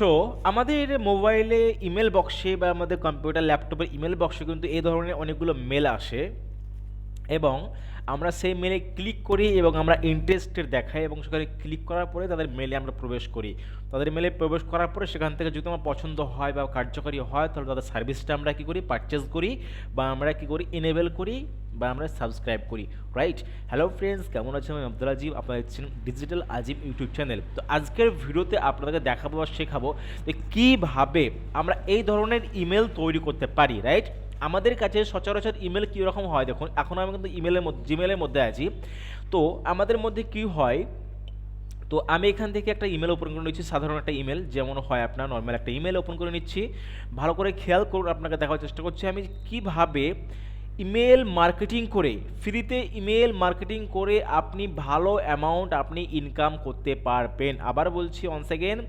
So আমাদের মোবাইলে email বক্সে বা আমাদের কম্পিউটার ল্যাপটপের ইমেল বক্সে কিন্তু এই ধরনের অনেকগুলো মেল আসে এবং আমরা সেই মেলে ক্লিক করি এবং আমরা ইন্টারেস্টের দেখাই এবং সেখানে ক্লিক করার পরে তাদের মেলে আমরা প্রবেশ করি। তাদের মেলে প্রবেশ করার পরে সেখান থেকে যদি আমার পছন্দ হয় বা কার্যকরী হয়, তাহলে তাদের সার্ভিসটা আমরা কী করি? পারচেস করি বা আমরা কী করি? এনেবেল করি বা আমরা সাবস্ক্রাইব করি রাইট হ্যালো ফ্রেন্ডস কেমন আছেন? আমি আব্দুল আজিব আপনারা দেখছেন ডিজিটাল আজিব ইউটিউব চ্যানেল তো আজকের ভিডিওতে আপনাদেরকে দেখাবো বা শেখাবো যে কীভাবে আমরা এই ধরনের ইমেল তৈরি করতে পারি রাইট আমাদের কাছে সচরাচর ইমেল কীরকম হয় দেখুন, এখন আমি কিন্তু ইমেলের মধ্যে জিমেলের মধ্যে আছি। তো আমাদের মধ্যে কি হয়, তো আমি এখান থেকে একটা ইমেল ওপেন করে নিচ্ছি, সাধারণ একটা ইমেল যেমন হয় আপনার নর্মাল একটা ইমেল ওপেন করে নিচ্ছি। ভালো করে খেয়াল করুন, আপনাকে দেখার চেষ্টা করছি আমি কীভাবে ইমেল মার্কেটিং করে ফ্রিতে ইমেল মার্কেটিং করে আপনি ভালো অ্যামাউন্ট আপনি ইনকাম করতে পারবেন। আবার বলছি অন সেকেন্ড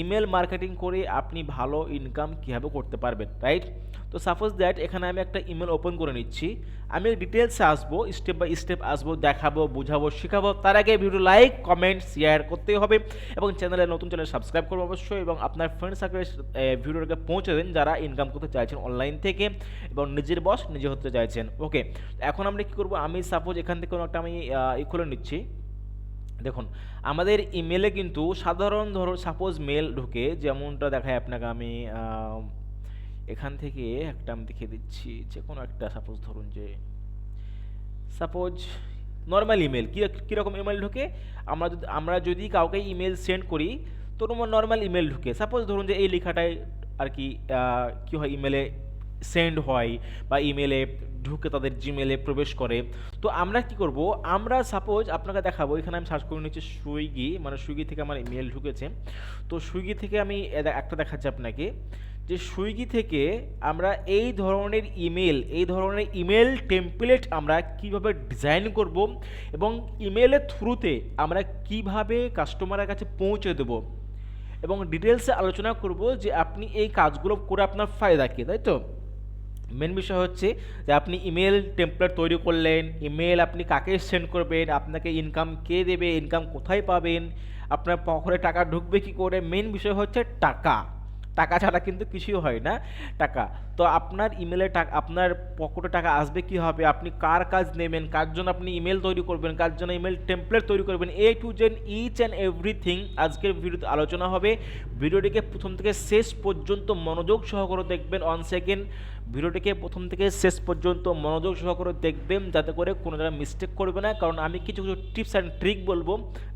ইমেল মার্কেটিং করে আপনি ভালো ইনকাম কীভাবে করতে পারবেন রাইট তো সাপোজ দ্যাট এখানে আমি একটা ইমেল ওপেন করে নিচ্ছি। আমি ডিটেলসে আসব স্টেপ বাই স্টেপ আসব, দেখাবো, বুঝাবো, শেখাবো। তার আগে ভিডিও লাইক কমেন্ট শেয়ার করতেই হবে এবং চ্যানেলে নতুন চ্যানেল সাবস্ক্রাইব করব অবশ্যই এবং আপনার ফ্রেন্ড সার্কেলের ভিডিওটাকে পৌঁছে দেন যারা ইনকাম করতে চাইছেন অনলাইন থেকে এবং নিজের বস নিজে হতে চাইছেন। ওকে এখন আমরা কী করব? আমি সাপোজ এখান থেকে কোনো একটা আমি ই খুলে নিচ্ছি। দেখুন, আমাদের ইমেলে কিন্তু সাধারণ ধরো সাপোজ মেল ঢুকে, যেমনটা দেখায় আপনাকে আমি এখান থেকে একটা আমি দেখিয়ে দিচ্ছি, যে কোনো একটা সাপোজ ধরুন যে সাপোজ নর্মাল ইমেল কী কীরকম ইমেল ঢুকে? আমরা যদি আমরা যদি কাউকে ইমেল সেন্ড করি, তো নর্মাল ইমেল ঢুকে। সাপোজ ধরুন যে এই লেখাটায় আর কি কী হয় ইমেলে সেন্ড হয়, বা ইমেলে ঢুকে তাদের জিমেলে প্রবেশ করে। তো আমরা কি করব? আমরা সাপোজ আপনাকে দেখাবো, এখানে আমি সার্চ করে নিচ্ছি সুইগি মানে সুইগি থেকে আমার ইমেল ঢুকেছে। তো সুইগি থেকে আমি একটা দেখাচ্ছি আপনাকে। যে সুইগি থেকে আমরা এই ধরনের ইমেল, এই ধরনের ইমেল টেমপ্লেট আমরা কীভাবে ডিজাইন করব এবং ইমেলের থ্রুতে আমরা কীভাবে কাস্টমারের কাছে পৌঁছে দেবো এবং ডিটেলসে আলোচনা করব যে আপনি এই কাজগুলো করে আপনার ফায়দা কী, তাই তো? মেন বিষয় হচ্ছে যে আপনি ইমেল টেমপ্লেট তৈরি করলেন, ইমেল আপনি কাকে সেন্ড করবেন, আপনাকে ইনকাম কে দেবে ইনকাম কোথায় পাবেন, আপনার পকেটে টাকা ঢুকবে কি করে? মেন বিষয় হচ্ছে টাকা। টাকা ছাড়া কিন্তু কিছুই হয় না টাকা। তো আপনার ইমেলে টাকা, আপনার পকেটে টাকা আসবে কি হবে? আপনি কার কাজ নেবেন? কার জন্য আপনি ইমেল তৈরি করবেন? কার জন্য ইমেল টেমপ্লেট তৈরি করবেন? A to Z each and everything আজকের ভিডিওতে আলোচনা হবে। ভিডিওটিকে প্রথম থেকে শেষ পর্যন্ত মনোযোগ সহকারে দেখবেন। অন সেকেন্ড ভিডিওটিকে প্রথম থেকে শেষ পর্যন্ত মনোযোগ সহকারে দেখবেন, যাতে করে কোনো জায়গায় মিস্টেক করবে না। কারণ আমি কিছু কিছু টিপস অ্যান্ড ট্রিক বলব,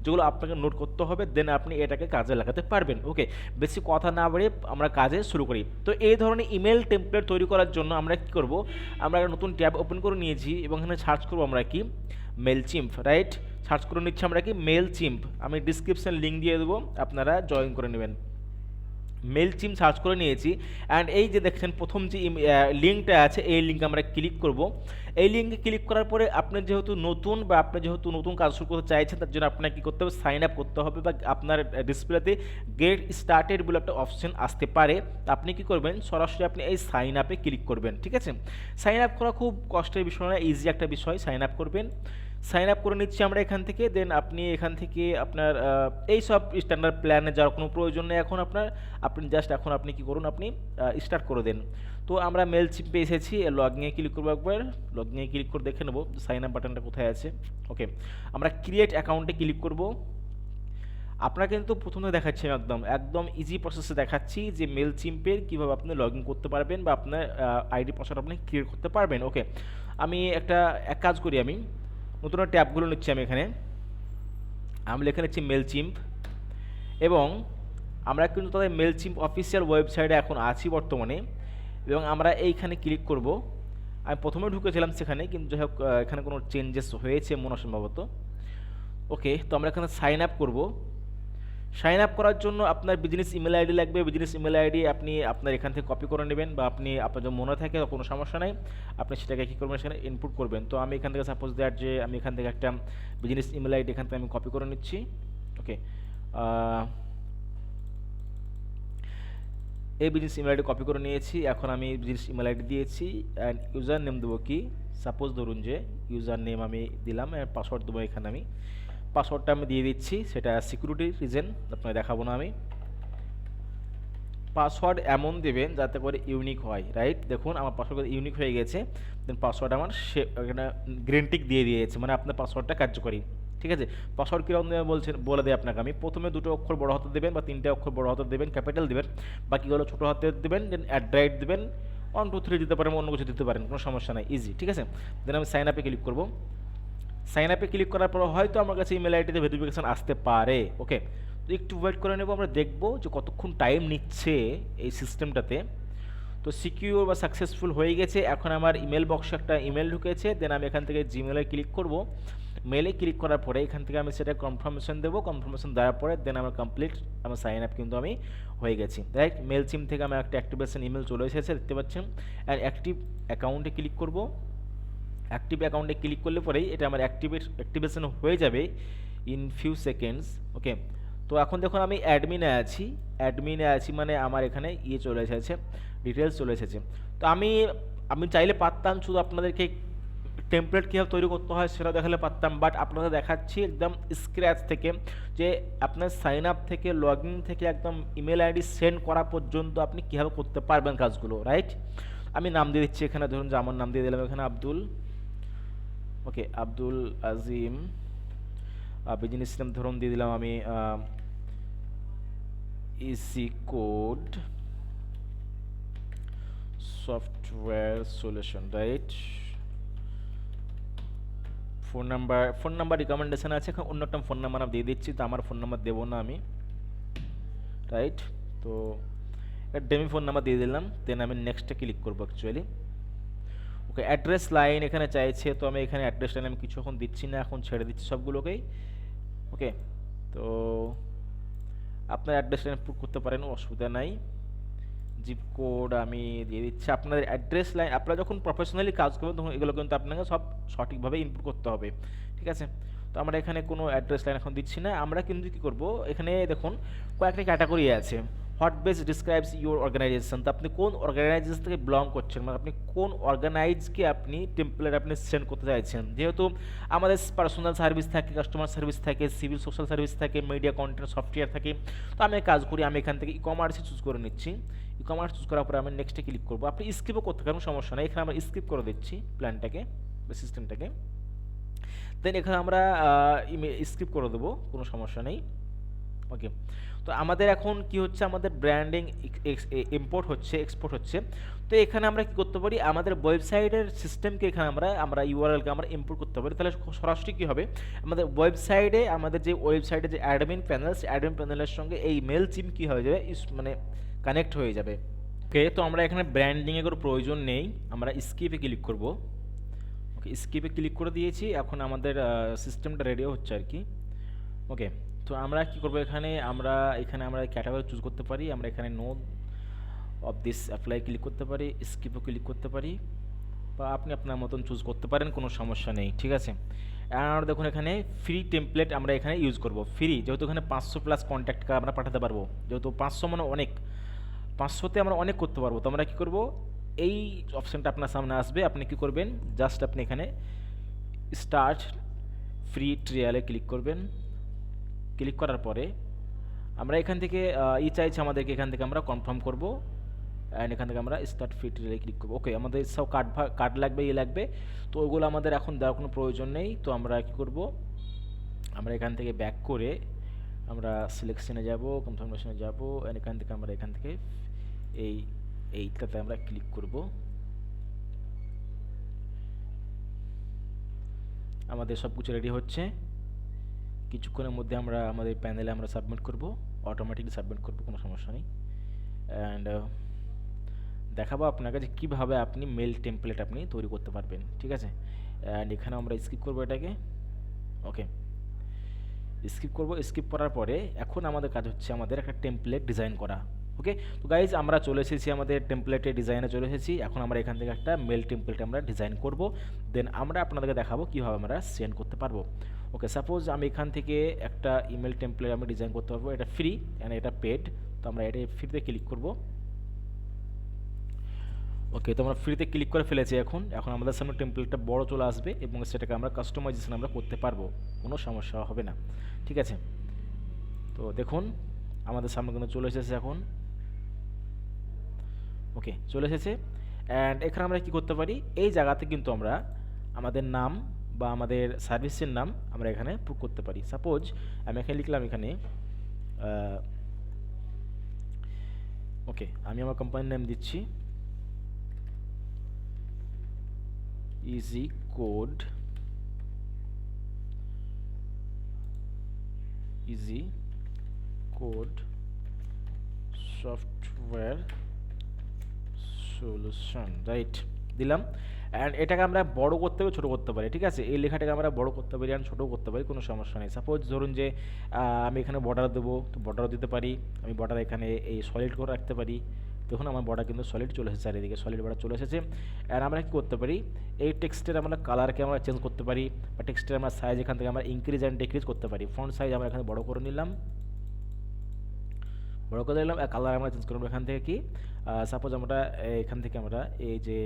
যেগুলো আপনাকে নোট করতে হবে দেন আপনি এটাকে কাজে লাগাতে পারবেন। ওকে বেশি কথা না বাড়িয়ে আমরা কাজে শুরু করি। তো এই ধরনের ইমেল টেমপ্লেট তৈরি করার জন্য আমরা কি করব? আমরা একটা নতুন ট্যাব ওপেন করে নিয়েছি এবং এখানে সার্চ করব আমরা কি? মেল চিম্প রাইট সার্চ করে নিচ্ছি আমরা কি? মেল চিম্প আমি ডিসক্রিপশন লিঙ্ক দিয়ে দেবো, আপনারা জয়েন করে নেবেন। মেল চিম সার্চ করে নিয়েছি। অ্যান্ড এই যে দেখছেন, প্রথম যে লিঙ্কটা আছে, এই লিঙ্ক আমরা ক্লিক করব। এই লিঙ্কে ক্লিক করার পরে আপনি যেহেতু নতুন বা আপনি যেহেতু নতুন কাজ শুরু করতে চাইছেন, তার জন্য আপনাকে কী করতে হবে? সাইন আপ করতে হবে বা আপনার ডিসপ্লেতে গেট স্টার্টেড বলে একটা অপশন আসতে পারে। আপনি কি করবেন? সরাসরি আপনি এই সাইন আপে ক্লিক করবেন, ঠিক আছে? সাইন আপ করা খুব কষ্টের বিষয় না ইজি একটা বিষয় সাইন আপ করবেন। সাইন আপ করে নিচ্ছি আমরা এখান থেকে দেন আপনি এখান থেকে আপনার এই সব স্ট্যান্ডার্ড প্ল্যানে যাওয়ার কোনো প্রয়োজন নেই এখন আপনার। আপনি জাস্ট এখন আপনি কি করুন, আপনি স্টার্ট করে দেন। তো আমরা মেল চিপে এসেছি লগইনে ক্লিক করব একবার। লগইনে ক্লিক করে দেখে নেব সাইন আপ বাটনটা কোথায় আছে। ওকে আমরা ক্রিয়েট অ্যাকাউন্টে ক্লিক করব। আপনারা কিন্তু প্রথমে দেখাচ্ছি একদম একদম ইজি প্রসেসে দেখাচ্ছি যে মেল চিম্পের কীভাবে আপনি লগ ইন করতে পারবেন বা আপনার আইডি পাসওয়ার্ড আপনি ক্রিয়েট করতে পারবেন। ওকে আমি একটা, এক কাজ করি আমি। নতুন ট্যাবগুলো নিচ্ছি আমি এখানে। আমি লিখে নিচ্ছি মেল চিম্প এবং আমরা কিন্তু তাদের মেল চিম্প অফিসিয়াল ওয়েবসাইটে এখন আছি বর্তমানে এবং আমরা এইখানে ক্লিক করব। আমি প্রথমে ঢুকেছিলাম সেখানে, কিন্তু যাই হোক এখানে কোনো চেঞ্জেস হয়েছে মনে সম্ভবত। ওকে তো আমরা এখানে সাইন আপ করব। সাইন আপ করার জন্য আপনার বিজনেস ইমেল আইডি লাগবে। বিজনেস ইমেল আইডি আপনি আপনার এখান থেকে কপি করে নেবেন বা আপনি আপনার যদি মনে থাকে কোনো সমস্যা নাই, আপনি সেটাকে কী করবেন? সেখানে ইনপুট করবেন। তো আমি এখান থেকে সাপোজ দ্যাট যে আমি এখান থেকে একটা বিজনেস ইমেল আইডি এখান থেকে আমি কপি করে নিচ্ছি। ওকে এই বিজনেস ইমেল আইডি কপি করে নিয়েছি। এখন আমি বিজনেস ইমেল আইডি দিয়েছি অ্যান্ড ইউজার নেম দেবো কি? সাপোজ ধরুন যে ইউজার নেম আমি দিলাম অ্যান্ড পাসওয়ার্ড দেবো এখানে আমি। পাসওয়ার্ডটা আমি দিয়ে দিচ্ছি, সেটা সিকিউরিটি রিজেন আপনাকে দেখাবো না আমি। পাসওয়ার্ড এমন দেবেন যাতে করে ইউনিক হয় রাইট দেখুন, আমার পাসওয়ার্ড ইউনিক হয়ে গেছে দেন পাসওয়ার্ড আমার সে, এখানে গ্রিন টিক দিয়ে দিয়েছে মানে আপনার পাসওয়ার্ডটা কার্যকরী, ঠিক আছে? পাসওয়ার্ড কীরকম দেবে বলছেন, বলে দেয় আপনাকে আমি। প্রথমে দুটো অক্ষর বড় হাতে দেবেন বা তিনটে অক্ষর বড় হাতে দেবেন ক্যাপিটাল দেবেন বাকিগুলো ছোটো হাতে দেবেন দেন অ্যাট রাইট দেবেন ওয়ান টু থ্রি দিতে পারেন অন্য কিছু দিতে পারেন, কোনো সমস্যা নাই ইজি ঠিক আছে? দেন আমি সাইন আপে ক্লিক করব। সাইন আপে ক্লিক করার পর হয়তো আমার কাছে ইমেল আইডিতে ভেরিফিকেশান আসতে পারে ওকে তো একটু ওয়েট করে নেব, আমরা দেখব যে কতক্ষণ টাইম নিচ্ছে এই সিস্টেমটাতে তো সিকিউর বা সাকসেসফুল হয়ে গেছে, এখন আমার ইমেল বক্সে একটা ইমেল ঢুকেছে দেন আমি এখান থেকে জিমেলে ক্লিক করব। মেলে ক্লিক করার পরে এখান থেকে আমি সেটা কনফার্মেশন দেবো কনফার্মেশন দেওয়ার পরে দেন আমার কমপ্লিট আমার সাইন আপ কিন্তু আমি হয়ে গেছি। রাইট মেল সিম থেকে আমার একটা অ্যাক্টিভেশন ইমেল চলে এসেছে, দেখতে পাচ্ছেন? অ্যান্ড অ্যাক্টিভ অ্যাকাউন্টে ক্লিক করব। অ্যাক্টিভ অ্যাকাউন্টে ক্লিক করলে পরেই এটা আমার অ্যাক্টিভেট অ্যাক্টিভেশন হয়ে যাবে ইন ফিউ সেকেন্ডস ওকে তো এখন দেখুন আমি অ্যাডমিনে আছি অ্যাডমিনে আছি মানে আমার এখানে ইয়ে চলে এসেছে ডিটেলস চলে এসেছে। তো আমি আমি চাইলে পারতাম শুধু আপনাদেরকে টেমপ্লেট কীভাবে তৈরি করতে হয় সেটা দেখালে পারতাম বাট আপনাদের দেখাচ্ছি একদম স্ক্র্যাচ থেকে যে আপনার সাইন আপ থেকে লগ ইন থেকে একদম ইমেল আইডি সেন্ড করা পর্যন্ত আপনি কীভাবে করতে পারবেন কাজগুলো রাইট আমি নাম দিয়ে দিচ্ছি এখানে, ধরুন যে আমার নাম দিয়ে দিলাম এখানে Abdul. Okay Abdul Azim business name ধরুন দিয়ে দিলাম আমি easy code software solution right phone number phone number recommendation আছে এখন অন্য একটা ফোন নাম্বার আমি দিয়ে দিচ্ছি, তো আমার ফোন নাম্বার দেবো না আমি রাইট তো ডেমি ফোন নাম্বার দিয়ে দিলাম দেন আমি নেক্সটে ক্লিক করব অ্যাকচুয়ালি ওকে অ্যাড্রেস লাইন এখানে চাইছে, তো আমি এখানে অ্যাড্রেস লাইন আমি কিছু এখন দিচ্ছি না, এখন ছেড়ে দিচ্ছি সবগুলোকেই। ওকে, তো আপনার অ্যাড্রেস লাইন পুট করতে পারেন, অসুবিধা নাই। জিপ কোড আমি দিয়ে দিচ্ছি। আপনাদের অ্যাড্রেস লাইন আপনারা যখন প্রফেশনালি কাজ করবেন, তখন এগুলো কিন্তু আপনাকে সব সঠিকভাবে ইনপুট করতে হবে। ঠিক আছে? তো আমরা এখানে কোনো অ্যাড্রেস লাইন এখন দিচ্ছি না। আমরা কিন্তু কী করব, এখানে দেখুন, কয়েকটা ক্যাটাগরি আছে। What best describes your organisation তো আপনি কোন অর্গানাইজেশন থেকে বিলং করছেন? মানে আপনি কোন অর্গানাইজকে আপনি টেম্পলেট আপনি সেন্ড করতে চাইছেন? যেহেতু আমাদের পার্সোনাল সার্ভিস থাকে কাস্টমার সার্ভিস থাকে সিভিল সোশ্যাল সার্ভিস থাকে মিডিয়া কন্টেন্ট সফটওয়্যার থাকে, তো আমি কাজ করি, আমি এখান থেকে ই কমার্সে চুজ করে নিচ্ছি। ই কমার্স চুজ করার পরে আমি নেক্সটে ক্লিক করব। আপনি স্কিপও করতে পারেন সমস্যা নেই। এখানে আমরা স্কিপ করে দিচ্ছি প্ল্যানটাকে সিস্টেমটাকে দেন এখানে আমরা স্কিপ করে দেবো, কোনো সমস্যা নেই। ওকে তো আমাদের এখন কি হচ্ছে? আমাদের ব্র্যান্ডিং ইম্পোর্ট হচ্ছে এক্সপোর্ট হচ্ছে। তো এখানে আমরা কি করতে পারি? আমাদের ওয়েবসাইটের সিস্টেমকে এখানে আমরা আমরা ইউআরএলকে আমরা ইম্পোর্ট করতে পারি। তাহলে সরাসরি কী হবে? আমাদের ওয়েবসাইটে আমাদের যে ওয়েবসাইটে যে অ্যাডমিন প্যানেল অ্যাডমিন প্যানেলের সঙ্গে এই মেল চিম কী হয়ে যাবে? মানে কানেক্ট হয়ে যাবে। ওকে তো আমরা এখানে ব্র্যান্ডিংয়ের কোনো প্রয়োজন নেই। আমরা স্কিপে ক্লিক করব। ওকে স্কিপে ক্লিক করে দিয়েছি। এখন আমাদের সিস্টেমটা রেডি হচ্ছে আর কি। ওকে তো আমরা কি করব এখানে? আমরা এখানে আমরা ক্যাটাগরি চুজ করতে পারি। আমরা এখানে no of this apply click করতে পারি স্কিপও ক্লিক করতে পারি বা আপনি আপনার মতন চুজ করতে পারেন, কোনো সমস্যা নেই, ঠিক আছে? আর দেখুন এখানে ফ্রি টেমপ্লেট আমরা এখানে ইউজ করব। ফ্রি যেহেতু এখানে পাঁচশো প্লাস কন্ট্যাক্ট আমরা পাঠাতে পারব। যেহেতু পাঁচশো মানে অনেক। পাঁচশোতে আমরা অনেক করতে পারব। তো আমরা কী করব? এই অপশানটা আপনার সামনে আসবে। আপনি কি করবেন? জাস্ট আপনি এখানে স্টার্ট ফ্রি ট্রিয়ালে ক্লিক করবেন। ক্লিক করার পরে আমরা এখান থেকে ই চাইছে আমাদেরকে এখান থেকে আমরা কনফার্ম করব অ্যান্ড এখান থেকে আমরা স্টার্ট ফিট ট্রিয়ালে ক্লিক করব। ওকে আমাদের সব কার্ড কার্ড লাগবে ইয়ে লাগবে। তো ওগুলো আমাদের এখন দেওয়ার কোনো প্রয়োজন নেই। তো আমরা কী করব? আমরা এখান থেকে ব্যাক করে আমরা সিলেকশনে যাব কনফার্মেশনে যাব অ্যান্ড এখান থেকে আমরা এখান থেকে এই, এইটাতে আমরা ক্লিক করব। আমাদের সব কিছু রেডি হচ্ছে। কিছুক্ষণের মধ্যে আমরা আমাদের প্যানেলে আমরা সাবমিট করব অটোমেটিকলি সাবমিট করব, কোনো সমস্যা নেই। অ্যান্ড দেখাবো আপনাকে যে কীভাবে আপনি মেল টেমপ্লেট আপনি তৈরি করতে পারবেন, ঠিক আছে? অ্যান্ড এখানে আমরা স্কিপ করব এটাকে। ওকে স্কিপ করব স্কিপ করার পরে এখন আমাদের কাজ হচ্ছে আমাদের একটা টেমপ্লেট ডিজাইন করা ওকে তো গাইজ আমরা চলে এসেছি আমাদের টেমপ্লেটে ডিজাইনে চলে এসেছি। এখন আমরা এখান থেকে একটা মেল টেমপ্লেট আমরা ডিজাইন করব। দেন আমরা আপনাদেরকে দেখাবো কীভাবে আমরা সেন্ড করতে পারব। ওকে সাপোজ আমি এখান থেকে একটা ইমেল টেমপ্লেট আমি ডিজাইন করতে পারব, এটা ফ্রি অ্যান্ড এটা পেড তো আমরা এটা ফ্রিতে ক্লিক করব। ওকে তো আমরা ফ্রিতে ক্লিক করে ফেলেছি এখন। এখন আমাদের সামনে টেমপ্লেটটা বড় চলে আসবে এবং সেটাকে আমরা কাস্টমাইজেশন আমরা করতে পারব। কোনো সমস্যা হবে না। ঠিক আছে? তো দেখুন, আমাদের সামনে কিন্তু চলে এসেছে এখন। ওকে চলে এসেছে। অ্যান্ড এখানে আমরা কি করতে পারি? এই জায়গাতে কিন্তু আমরা আমাদের নাম বা আমাদের সার্ভিসের নাম আমরা এখানে পুট করতে পারি। সাপোজ আমি এখানে লিখলাম এখানে ওকে আমি আমার কোম্পানির নাম দিচ্ছি। Easy code easy code software solution right দিলাম। অ্যান্ড এটাকে আমরা বড় করতে পারি ছোটো করতে পারি, ঠিক আছে? এই লেখাটাকে আমরা বড় করতে পারি অ্যান্ড ছোটো করতে পারি, কোনো সমস্যা নেই। সাপোজ ধরুন যে আমি এখানে বর্ডার দেবো, তো বর্ডারও দিতে পারি, আমি বর্ডার এখানে এই সলিড করে রাখতে পারি। দেখুন, আমার বর্ডার কিন্তু সলিড চলে এসেছে চারিদিকে সলিড বর্ডার চলে এসেছে। অ্যান্ড আমরা কী করতে পারি? এই টেক্সটের আমরা কালারকে আমরা চেঞ্জ করতে পারি, বা টেক্সটের আমরা সাইজ এখান থেকে আমরা ইনক্রিজ অ্যান্ড ডিক্রিজ করতে পারি। ফ্রন্ট সাইজ আমরা এখানে বড় করে নিলাম। বড় করে দিলাম কালার আমরা চেঞ্জ করব এখান থেকে কি? সাপোজ আমরা এখান থেকে আমরা এই যে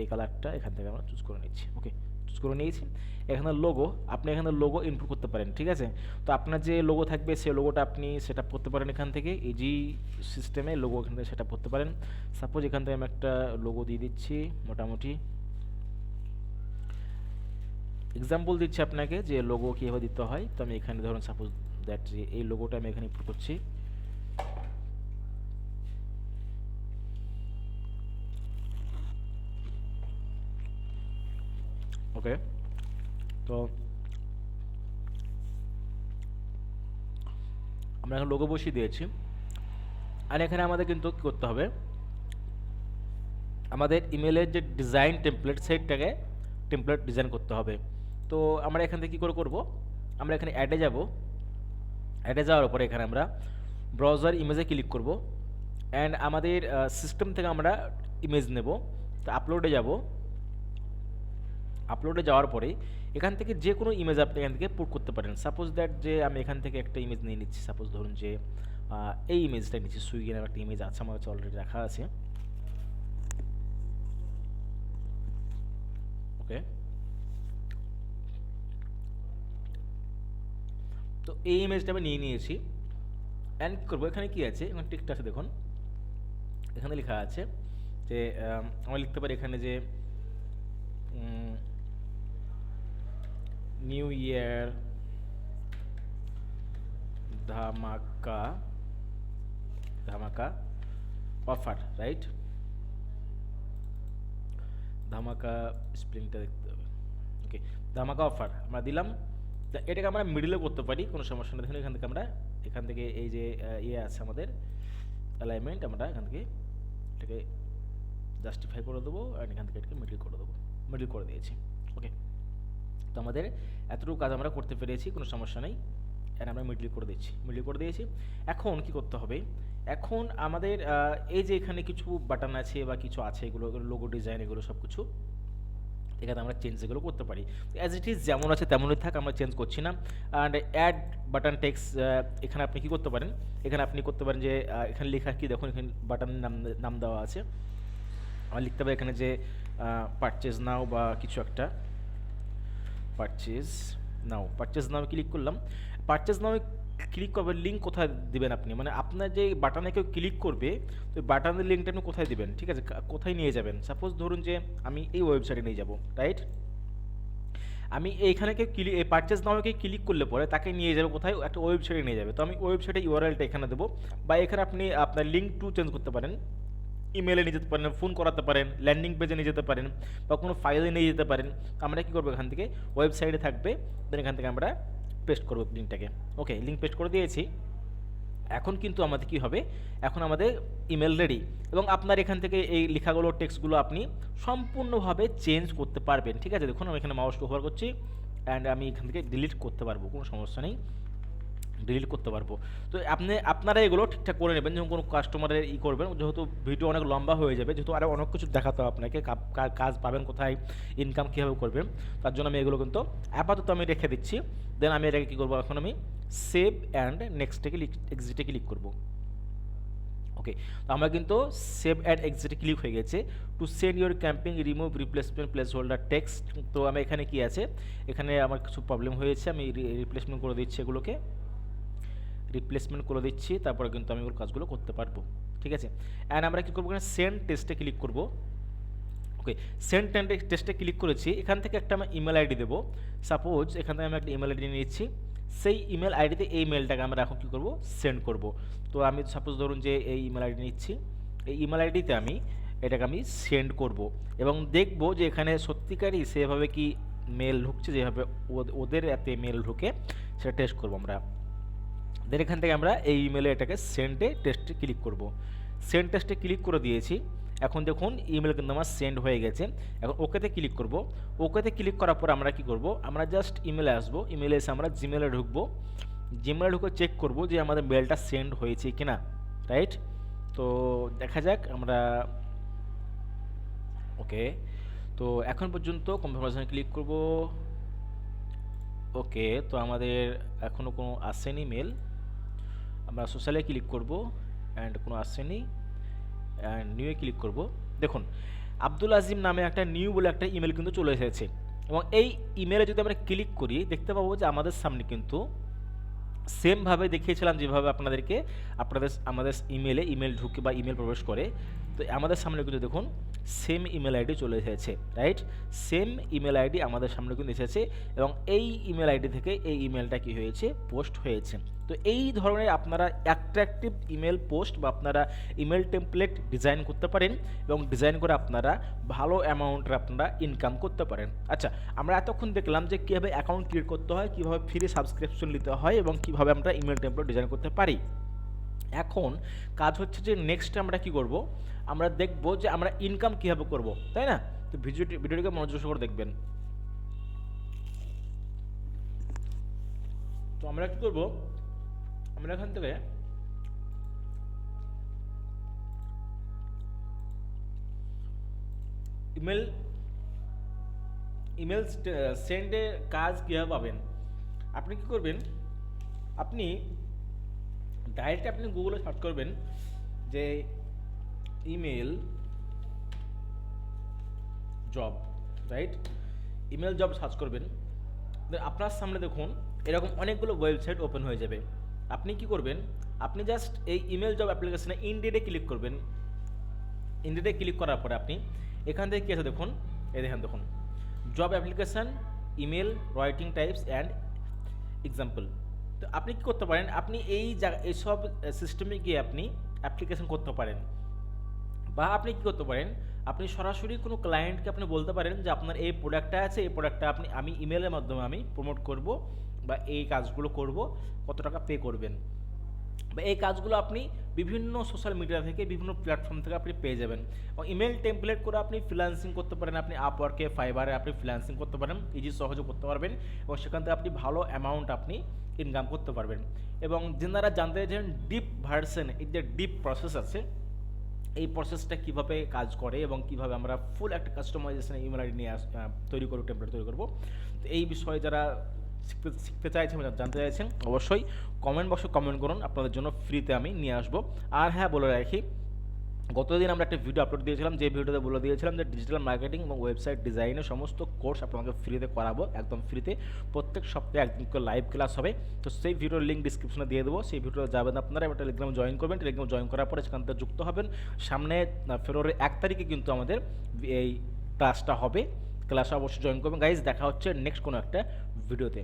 এই কালারটা এখান থেকে আমরা চুজ করে নিচ্ছি ওকে চুজ করে নিয়েছি। এখানে লোগো আপনি এখানে লোগো ইনপুট করতে পারেন, ঠিক আছে? তো আপনার যে লোগো থাকবে, সেই লোগোটা আপনি সেট আপ করতে পারেন এখান থেকে। ইজি সিস্টেমে লোগো এখান থেকে সেট আপ করতে পারেন। সাপোজ এখান থেকে আমি একটা লোগো দিয়ে দিচ্ছি, মোটামুটি। এক্সাম্পল দিচ্ছি আপনাকে যে লোগো কীভাবে দিতে হয়। তো আমি এখানে ধরুন সাপোজ দ্যাট এই লোগোটা আমি এখানে ইনপুট করছি। ওকে? তো আমরা এখন লোগো বসিয়ে দিয়েছি। আর এখানে আমাদের কিন্তু কী করতে হবে? আমাদের ইমেলের যে ডিজাইন টেমপ্লেট সেটটাকে টেমপ্লেট ডিজাইন করতে হবে। তো আমরা এখান থেকে কী করে করব? আমরা এখানে অ্যাডে যাব। অ্যাডে যাওয়ার পরে এখানে আমরা ব্রাউজার ইমেজে ক্লিক করব। অ্যান্ড আমাদের সিস্টেম থেকে আমরা ইমেজ নেব। তো আপলোডে যাব। আপলোডে যাওয়ার পরে এখান থেকে যে কোনো ইমেজ আপনি এখান থেকে পুট করতে পারেন। সাপোজ দ্যাট যে আমি এখান থেকে একটা ইমেজ নিয়ে নিচ্ছি। সাপোজ ধরুন যে এই ইমেজটা নিচ্ছি। সুইগি নামে একটা ইমেজ আছে আমার কাছে অলরেডি রাখা আছে। ওকে তো এই ইমেজটা আমি নিয়ে নিয়েছি। অ্যান্ড কী করব? এখানে কি আছে? এখানে টিকটা আছে দেখুন। এখানে লেখা আছে যে আম, লিখতে পারি এখানে যে নিউ ইয়ার ধামাকা ধামাকা অফার রাইট ধামাকা স্প্রিংটা দেখতে হবে ওকে ধামাকা অফার আমরা দিলাম। এটাকে আমরা মিডিলে করতে পারি, কোনো সমস্যা নেই। দেখুন, এখান থেকে আমরা, এখান থেকে এই যে ইয়ে আছে আমাদের অ্যালাইনমেন্ট আমরা এখান থেকে এটাকে জাস্টিফাই করে দেবো আর এখান থেকে এটাকে মিডিল করে দেবো। মিডিল করে দিয়েছি ওকে তো আমাদের এতটুকু কাজ আমরা করতে পেরেছি, কোনো সমস্যা নেই। আর আমরা মিডল করে দিচ্ছি। মিডল করে দিয়েছি। এখন কি করতে হবে? এখন আমাদের এই যে এখানে কিছু বাটন আছে বা কিছু আছে, এগুলো লোগো ডিজাইন এগুলো সব কিছু এখানে আমরা চেঞ্জ এগুলো করতে পারি। অ্যাজ ইট ইজ যেমন আছে তেমনই থাক, আমরা চেঞ্জ করছি না। অ্যান্ড অ্যাড বাটন টেক্স এখানে আপনি কি করতে পারেন? এখানে আপনি করতে পারেন যে এখানে লেখা কি? দেখুন, এখানে বাটন নাম নাম দেওয়া আছে। আমার লিখতে হবে এখানে যে পারচেজ নাও বা কিছু একটা। Purchase now purchase now click করলাম। পারচেজ নাও ক্লিক করবে লিঙ্ক কোথায় দিবেন আপনি? মানে আপনার যে বাটনে কেউ ক্লিক করবে, তো বাটনের লিঙ্কটা আপনি কোথায় দিবেন? ঠিক আছে কোথায় নিয়ে যাবেন? সাপোজ ধরুন যে আমি এই ওয়েবসাইটে নিয়ে যাব রাইট আমি এইখানে কেউ ক্লিক এই পারচেজ নামকে ক্লিক করলে পরে তাকে নিয়ে যাবে কোথায়? একটা ওয়েবসাইটে নিয়ে যাবে। তো আমি ওয়েবসাইটে ইউআরএলটা এখানে দেবো, বা এখানে আপনি আপনার লিঙ্ক টু চেঞ্জ করতে পারেন। ইমেলে নিয়ে যেতে পারেন ফোন করাতে পারেন ল্যান্ডিং পেজে নিয়ে যেতে পারেন বা কোনো ফাইলে নিয়ে যেতে পারেন, আমরা কী করব এখান থেকে? ওয়েবসাইটে থাকবে দেন এখান থেকে আমরা পেস্ট করব লিঙ্কটাকে। ওকে লিঙ্ক পেস্ট করে দিয়েছি। এখন কিন্তু আমাদের কি হবে? এখন আমাদের ইমেল রেডি এবং আপনার এখান থেকে এই লেখাগুলো টেক্সটগুলো আপনি সম্পূর্ণভাবে চেঞ্জ করতে পারবেন। ঠিক আছে? দেখুন, আমি এখানে মাউস ব্যবহার করছি অ্যান্ড আমি এখান থেকে ডিলিট করতে পারব, কোনো সমস্যা নেই। ডিলিট করতে পারব। তো আপনি, আপনারা এগুলো ঠিকঠাক করে নেবেন, যখন কোনো কাস্টমারের ই করবেন, যেহেতু ভিডিও অনেক লম্বা হয়ে যাবে, যেহেতু আরও অনেক কিছু দেখাতে হবে আপনাকে কাজ পাবেন, কোথায় ইনকাম কীভাবে করবেন, তার জন্য আমি এগুলো কিন্তু আপাতত আমি রেখে দিচ্ছি। দেন আমি এটাকে কী করব? এখন আমি সেভ অ্যান্ড নেক্সটে ক্লিক এক্সিটে ক্লিক করব। ওকে তো আমরা কিন্তু সেভ অ্যাড এক্সিটে ক্লিক হয়ে গেছে। To send your camping remove replacement placeholder text তো আমি এখানে কি আছে? এখানে আমার কিছু প্রবলেম হয়েছে, আমি রিপ্লেসমেন্ট করে দিচ্ছি এগুলোকে। রিপ্লেসমেন্ট করে দিচ্ছি, তারপরে কিন্তু আমি ওর কাজগুলো করতে পারব। ঠিক আছে? অ্যান্ড আমরা কী করব এখানে? সেন্ড টেস্টে ক্লিক করব। ওকে সেন্ড টেস্টে ক্লিক করেছি। এখান থেকে একটা আমি ইমেল আইডি দেবো। সাপোজ এখান থেকে আমি একটা ইমেল আইডি নিচ্ছি সেই ইমেল আইডিতে এই মেলটাকে আমরা এখন কী করব? সেন্ড করব। তো আমি সাপোজ ধরুন যে এই ইমেল আইডি নিচ্ছি। এই ইমেল আইডিতে আমি এটাকে আমি সেন্ড করব। এবং দেখব যে এখানে সত্যিকারই সেভাবে কি মেল ঢুকছে, যেভাবে ওদের এতে মেল ঢুকে, সেটা টেস্ট করব আমরা। দেন এখান থেকে আমরা এই ইমেলে এটাকে সেন্ডে টেস্টে ক্লিক করব। সেন্ড টেস্টে ক্লিক করে দিয়েছি। এখন দেখুন ইমেল কিন্তু আমার সেন্ড হয়ে গেছে। এখন ওকেতে ক্লিক করব। ওকেতে ক্লিক করার পর আমরা কি করব? আমরা জাস্ট ইমেলে আসব। ইমেলে এসে আমরা জিমেলে ঢুকবো। জিমেলে ঢুকে চেক করব যে আমাদের মেলটা সেন্ড হয়েছে কিনা রাইট তো দেখা যাক, আমরা ওকে তো এখন পর্যন্ত কনফার্মেশনে ক্লিক করব। ওকে, তো আমাদের এখনও কোনো আসেনি মেল আমরা সোশ্যালে ক্লিক করব অ্যান্ড কোনো আসেনি অ্যান্ড নিউয়ে ক্লিক করব। দেখুন, আব্দুল আজিম নামে একটা নিউ বলে একটা ইমেল কিন্তু চলে এসেছে এবং এই ইমেলে যদি আমরা ক্লিক করি, দেখতে পাবো যে আমাদের সামনে কিন্তু সেমভাবে দেখিয়েছিলাম যেভাবে আপনাদেরকে, আপনাদের, আমাদের ইমেলে ইমেল ঢুকে বা ইমেল প্রবেশ করে। তো আমাদের সামনে কিন্তু দেখুন সেম ইমেল আইডি চলে এসেছে রাইট সেম ইমেল আইডি আমাদের সামনে কিন্তু এসেছে এবং এই ইমেল আইডি থেকে এই ইমেলটা কি হয়েছে? পোস্ট হয়েছে। তো এই ধরনের আপনারা অ্যাট্রাকটিভ ইমেল পোস্ট বা আপনারা ইমেল টেমপ্লেট ডিজাইন করতে পারেন এবং ডিজাইন করে আপনারা ভালো অ্যামাউন্টের আপনারা ইনকাম করতে পারেন। আচ্ছা আমরা এতক্ষণ দেখলাম যে কীভাবে অ্যাকাউন্ট ক্রিয়েট করতে হয়, কীভাবে ফ্রি সাবস্ক্রিপশন নিতে হয় এবং কীভাবে আমরা ইমেল টেমপ্লেট ডিজাইন করতে পারি। এখন কাজ হচ্ছে যে নেক্সট আমরা কি করব? আমরা দেখব যে আমরা ইনকাম কীভাবে করব, তাই না? তো ভিডিওটি ভিডিওটিকে মনোযোগ করে দেখবেন। তো আমরা কি করব? আমরা এখান থেকে ইমেল ইমেল সেন্ডে কাজ কীভাবে পাবেন? আপনি কি করবেন? আপনি ডাইরেক্ট আপনি গুগলে সার্চ করবেন যে email job right email job search করবেন। আপনার সামনে দেখুন, এরকম অনেকগুলো ওয়েবসাইট ওপেন হয়ে যাবে। আপনি কি করবেন? আপনি জাস্ট এই ইমেল জব অ্যাপ্লিকেশনে ইন্ডিডে ক্লিক করবেন। ইন্ডিডে ক্লিক করার পরে আপনি এখান থেকে কী আছে দেখুন? এই দেখেন, দেখুন। Job application email writing types and example তো আপনি কী করতে পারেন? আপনি এই জায়গা এইসব সিস্টেমে গিয়ে আপনি অ্যাপ্লিকেশন করতে পারেন। বা আপনি কি করতে পারেন, আপনি সরাসরি কোনো ক্লায়েন্টকে আপনি বলতে পারেন যে আপনার এই প্রোডাক্টটা আছে, এই প্রোডাক্টটা আপনি, আমি ইমেলের মাধ্যমে আমি প্রমোট করব বা এই কাজগুলো করব, কত টাকা পে করবেন। বা এই কাজগুলো আপনি বিভিন্ন সোশ্যাল মিডিয়া থেকে, বিভিন্ন প্ল্যাটফর্ম থেকে আপনি পেয়ে যাবেন। এবং ইমেল টেমপ্লেট করে আপনি ফ্রিল্যান্সিং করতে পারেন, আপনি আপওয়ার্কে ফাইবারে আপনি ফ্রিল্যান্সিং করতে পারেন ইজি সহজে করতে পারবেন এবং সেখান থেকে আপনি ভালো অ্যামাউন্ট আপনি ইনকাম করতে পারবেন। এবং যেনারা জানতে চাইছেন ডিপ ভার্সন এই যে ডিপ প্রসেস আছে এই প্রসেসটা কীভাবে কাজ করে এবং কীভাবে আমরা ফুল একটা কাস্টমাইজেশন আইডি নিয়ে আস- তৈরি করব টেমপ্লেট তৈরি করব। তো এই বিষয়ে যারা শিখতে শিখতে চাইছেন জানতে চাইছেন, অবশ্যই কমেন্ট বক্সে কমেন্ট করুন। আপনাদের জন্য ফ্রিতে আমি নিয়ে আসব। আর হ্যাঁ বলে রাখি গতদিন আমরা একটা ভিডিও আপলোড দিয়েছিলাম, যে ভিডিওতে বলে দিয়েছিলাম যে ডিজিটাল মার্কেটিং এবং ওয়েবসাইট ডিজাইনের সমস্ত কোর্স আপনাকে ফ্রিতে করাবো, একদম ফ্রিতে প্রত্যেক সপ্তাহে একদিন করে লাইভ ক্লাস হবে। তো সেই ভিডিওর লিঙ্ক ডিসক্রিপশনে দিয়ে দেবো। সেই ভিডিও যাবেন আপনারা, এবার টেলিগ্রাম জয়েন করবেন। টেলিগ্রাম জয়েন করার পরে সেখান থেকে যুক্ত হবেন। সামনে ফেব্রুয়ারির এক তারিখে কিন্তু আমাদের এই ক্লাসটা হবে। ক্লাসে অবশ্যই জয়েন করবেন। গাইজ দেখা হচ্ছে নেক্সট কোনো একটা ভিডিওতে